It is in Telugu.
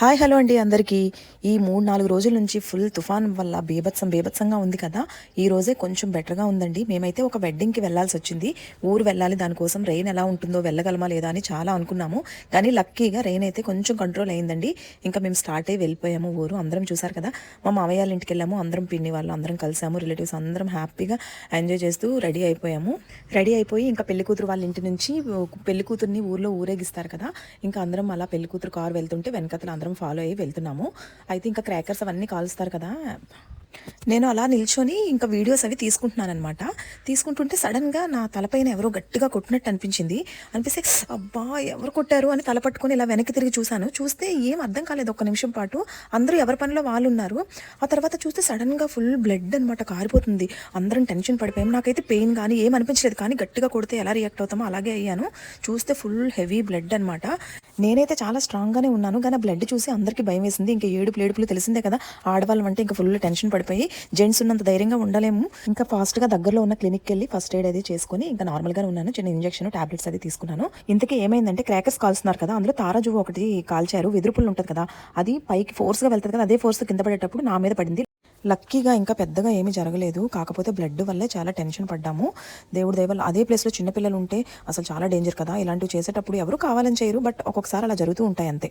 హాయ్ హలో అండి అందరికీ. ఈ మూడు నాలుగు రోజుల నుంచి ఫుల్ తుఫాన్ వల్ల బీభత్సం బీభత్సంగా ఉంది కదా. ఈ రోజే కొంచెం బెటర్గా ఉందండి. మేమైతే ఒక వెడ్డింగ్కి వెళ్ళాల్సి వచ్చింది. ఊరు వెళ్ళాలి దానికోసం రెయిన్ ఎలా ఉంటుందో వెళ్ళగలమా లేదా అని చాలా అనుకున్నాము. కానీ లక్కీగా రెయిన్ అయితే కొంచెం కంట్రోల్ అయిందండి. ఇంకా మేము స్టార్ట్ అయ్యి వెళ్ళిపోయాము ఊరు. అందరం చూసారు కదా మా మామయ్య వాళ్ళ ఇంటికి వెళ్ళాము. అందరం పిన్ని వాళ్ళు అందరం కలిసాము. రిలేటివ్స్ అందరం హ్యాపీగా ఎంజాయ్ చేస్తూ రెడీ అయిపోయాము. రెడీ అయిపోయి ఇంకా పెళ్ళి కూతురు వాళ్ళ ఇంటి నుంచి పెళ్ళి కూతుర్ని ఊర్లో ఊరేగిస్తారు కదా. ఇంకా అందరం అలా పెళ్ళి కూతురు కారు వెళ్తుంటే వెనకతలు అందరం ఫాలో అయ్యి వెళ్తున్నాము. అయితే ఇంకా క్రాకర్స్ అవన్నీ కాలుస్తారు కదా. నేను అలా నిల్చొని ఇంకా వీడియోస్ అవి తీసుకుంటున్నాను అనమాట తీసుకుంటుంటే సడన్గా నా తలపైన ఎవరో గట్టిగా కొట్టినట్టు అనిపించింది. అనిపిస్తే అబ్బా ఎవరు కొట్టారు? అని తల పట్టుకొని ఇలా వెనక్కి తిరిగి చూశాను. చూస్తే ఏం అర్థం కాలేదు ఒక్క నిమిషం పాటు. అందరూ ఎవరి పనిలో వాళ్ళు ఉన్నారు ఆ తర్వాత చూస్తే సడన్గా ఫుల్ బ్లడ్ అనమాట కారిపోతుంది. అందరం టెన్షన్ పడిపోయాం. నాకైతే పెయిన్ కానీ ఏం అనిపించలేదు. కానీ గట్టిగా కొడితే ఎలా రియాక్ట్ అవుతామో అలాగే అయ్యాను. చూస్తే ఫుల్ హెవీ బ్లడ్ అనమాట నేనైతే చాలా స్ట్రాంగ్గానే ఉన్నాను. కానీ బ్లడ్ చూసి అందరికీ భయం వేసింది. ఇంకా ఏడుపు ఏడుపులు తెలిసిందే కదా. ఆడవాళ్ళం అంటే ఇంకా ఫుల్ టెన్షన్ పడిపోయి జెంట్స్ ఉన్నంత ధైర్యంగా ఉండలేము. ఇంకా ఫాస్ట్గా దగ్గరలో ఉన్న క్లినిక్కి వెళ్ళి ఫస్ట్ ఎయిడ్ అది చేసుకుని ఇంకా నార్మల్గానే ఉన్నాను. చిన్న ఇంజెక్షన్ టాబ్లెట్స్ అది తీసుకున్నాను. ఇంతకీ ఏమైందంటే క్రాకర్స్ కాల్స్తున్నారు కదా అందులో తారాజువ్వు ఒకటి కాల్చారు. వెదురుపుల్లు ఉంటుంది కదా అది పైకి ఫోర్స్గా వెళ్తుంది కదా అదే ఫోర్స్ కింద పడేటప్పుడు నా మీద పడింది. లక్కీగా ఇంకా పెద్దగా ఏమీ జరగలేదు. కాకపోతే బ్లడ్ వల్లే చాలా టెన్షన్ పడ్డాము. దేవుడి దయవల్ల అదే ప్లేస్లో చిన్నపిల్లలు ఉంటే అసలు చాలా డేంజర్ కదా. ఇలాంటివి చేసేటప్పుడు ఎవరు కావాలని చేయరు. బట్ ఒక్కొక్కసారి అలా జరుగుతూ ఉంటాయి అంతే.